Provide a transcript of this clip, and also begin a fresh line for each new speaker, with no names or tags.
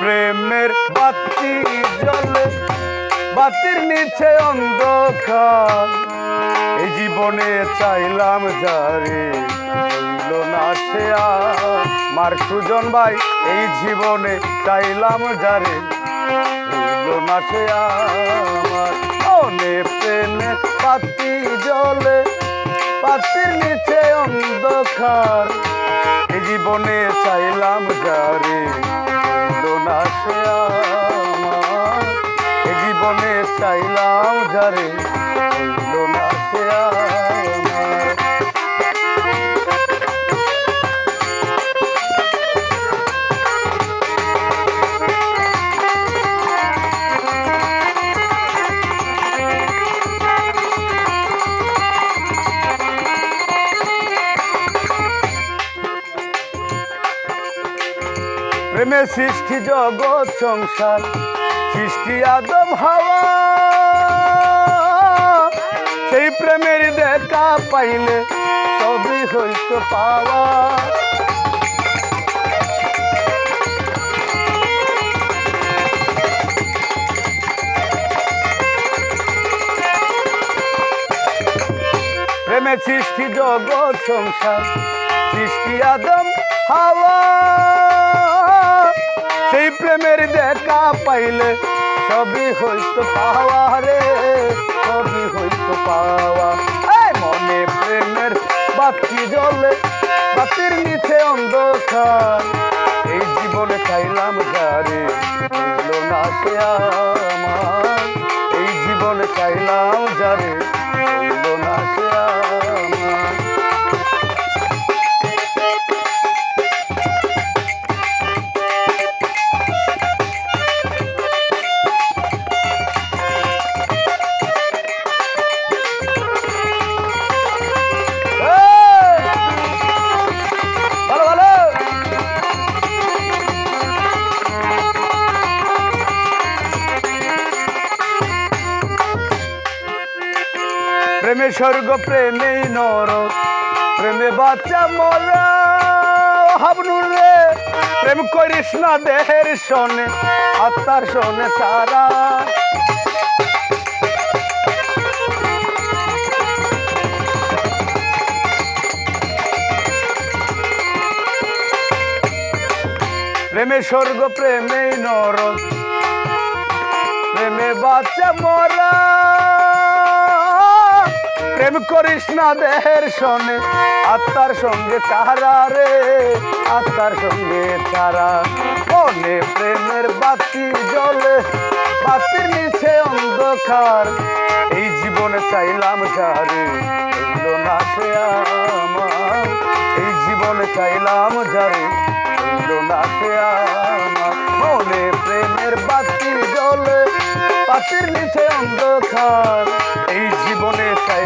প্রেমের বাতি জলে বাতির নিচে অন্ধকার। এই জীবনে চাইলাম যারে হইল না সে আমার সুজন ভাই, এই জীবনে চাইলাম যারে হইল না সে আমার প্রেমের বাতি জলে পাতির নিচে অন্ধকার। জীবনে চাইলাম যারে না সে জীবনে চাইলাম যারে না সে প্রেমে সৃষ্টি জগৎ সংসার, সৃষ্টি আদম হাওয়া। সেই প্রেমের দেখা পাইলে সবই হইত পাওয়া। প্রেমে সৃষ্টি জগৎ সংসার, সৃষ্টি আদম হাওয়া। পাইলে সবই হইতো পাওয়া রে, সবই হইতো পাওয়া। মনে প্রেমের বাতি জ্বলে, বাতির নিচে অন্ধকার। এই জীবনে চাইলাম যারে হইল না সে আমার। এই জীবনে চাইলাম যারে প্রেমে স্বর্গ প্রেমেই নর প্রেমে বাচ্চা মরা। রে, প্রেম করিস না দেহের শোনে আত্মার শোনে সারা প্রেমে স্বর্গ প্রেমেই নর প্রেমে বাচ্চা মরা। প্রেম করিস না দেহের শোনে আত্মার সঙ্গে তারা রে, আত্মার সঙ্গে তারা। মনে প্রেমের বাতি জলে, বাতির নিচে অন্ধকার। এই জীবনে চাইলাম যারে হইল না সে আমার। এই জীবনে চাইলাম যারে হইল না সে আমার। মনে প্রেমের বাতি জ্বলে পাতির নিচে অন্ধকার। এই জীবনে চাইলাম